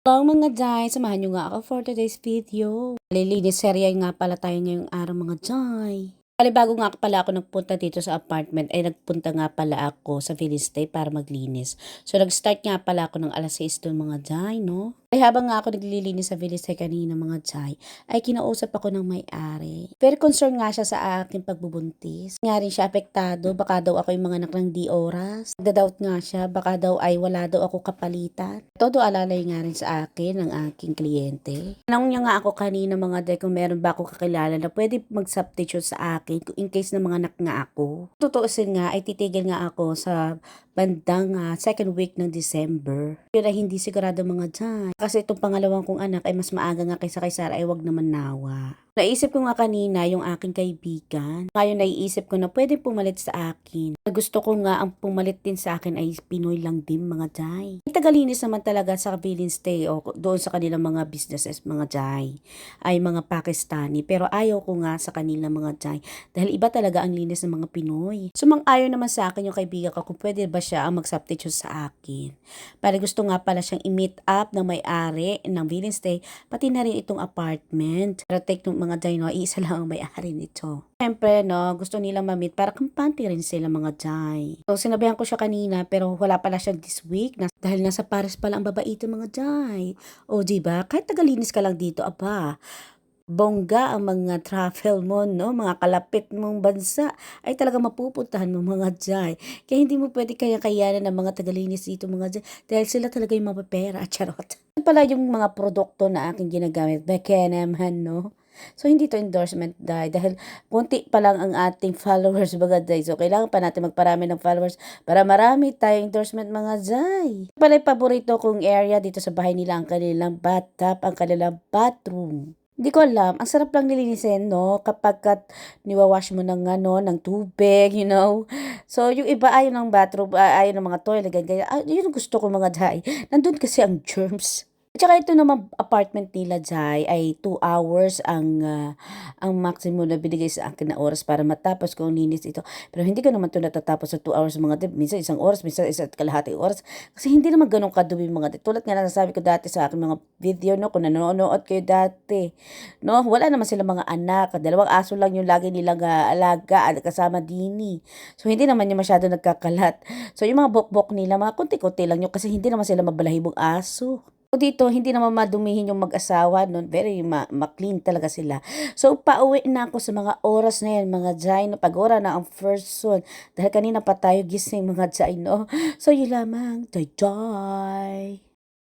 Hello mga Jai! Samahan nyo nga ako for today's video. Lilinis serya nga pala tayo ngayong araw mga Jai. Bali bago nga pala ako nagpunta dito sa apartment ay nagpunta nga pala ako sa Village Stay para maglinis. So nag-start nga pala ako ng alas 6 doon mga Jai no. Ay habang nga ako naglilinis sa Village Stay kanina mga Jai ay kinausap ako ng may-ari. Very concerned nga siya sa aking pagbubuntis. Nga rin siya apektado baka daw ako yung mga anak ng di oras. Nagda-doubt nga siya baka daw ay wala daw ako kapalitan. Todo alalay nga rin sa akin ng aking kliyente. Tanong niya nga ako kanina mga Jai kung meron ba ako kakilala na pwede mag-substitute sa akin kung in case na mga anak nga ako. Tutuusin nga ay titigil nga ako sa bandang ah, second week ng December. Ay hindi sigurado mga dyan. Kasi itong pangalawang kong anak ay mas maaga nga kaysa kay Sarah ay wag naman nawa. Naisip ko nga kanina yung aking kaibigan. Ngayon naiisip ko na pwede pumalit sa akin. Gusto ko nga ang pumalit din sa akin ay Pinoy lang din mga jay. May tagalinis naman talaga sa Villian Stay o doon sa kanilang mga businesses mga jay. Ay mga Pakistani. Pero ayaw ko nga sa kanila mga jay. Dahil iba talaga ang linis ng mga Pinoy. Sumang-ayon naman sa akin yung kaibigan ko kung pwede ba siya ang mag-substitute sa akin. Para gusto nga pala siyang i-meet up ng may-ari ng Villian Stay pati na rin itong apartment. Pero take mga jay, no, iisa lang ang may-ari nito. Siyempre, no, gusto nilang ma-meet para kampante rin sila mga jay. So, sinabihan ko siya kanina pero wala pala siya this week na, dahil nasa Paris pala ang babaito mga jay. O, di ba? Kahit tagalinis ka lang dito, aba, bongga ang mga travel mo, no? Mga kalapit mong bansa ay talaga mapupuntahan mo mga jay. Kaya hindi mo pwede kaya kayanan ng mga tagalinis dito mga jay dahil sila talaga yung mapapera. Charot. Yan pala yung mga produkto na aking ginagamit. Beckenham, no? So, hindi to endorsement dahil, dahil kunti pa lang ang ating followers baga day. So, kailangan pa natin magparami ng followers para marami tayong endorsement mga jay. Pala paborito kong area dito sa bahay nila ang kanilang bathtub, ang kanilang bathroom. Hindi ko alam. Ang sarap lang nilinisin, no? Kapag kat niwawash mo ng, ano, ng tubig, you know? So, yung iba ayaw ng bathroom, ah, ayaw ng mga toilet, ganyan. Ah, yun gusto ko mga jay. Nandun kasi ang germs. At saka ito naman apartment nila Jai ay 2 hours ang ah, ang maximum na binigay sa akin na oras para matapos ko linis ito. Pero hindi ko naman ito natatapos sa 2 hours mga dip. Minsan isang oras, minsan isa't kalahating oras. Kasi hindi naman ganun kadumi mga dip. Tulad nga na nasabi ko dati sa aking mga video no, kung nanonood kayo dati. No, wala naman sila mga anak. Dalawang aso lang yung lagi nilang ah, alaga at kasama dini. So hindi naman yung masyado nagkakalat. So yung mga bokbok nila, mga kunti-kunti lang yun kasi hindi naman sila mabalahibong aso. So dito, hindi naman madumihin yung mag-asawa, no? very ma- ma-clean talaga sila. So pauwi na ako sa mga oras na yan, mga jay, no? pag ora na ang first son. Dahil kanina pa tayo gising mga jay, no? So yun lamang, jay jay.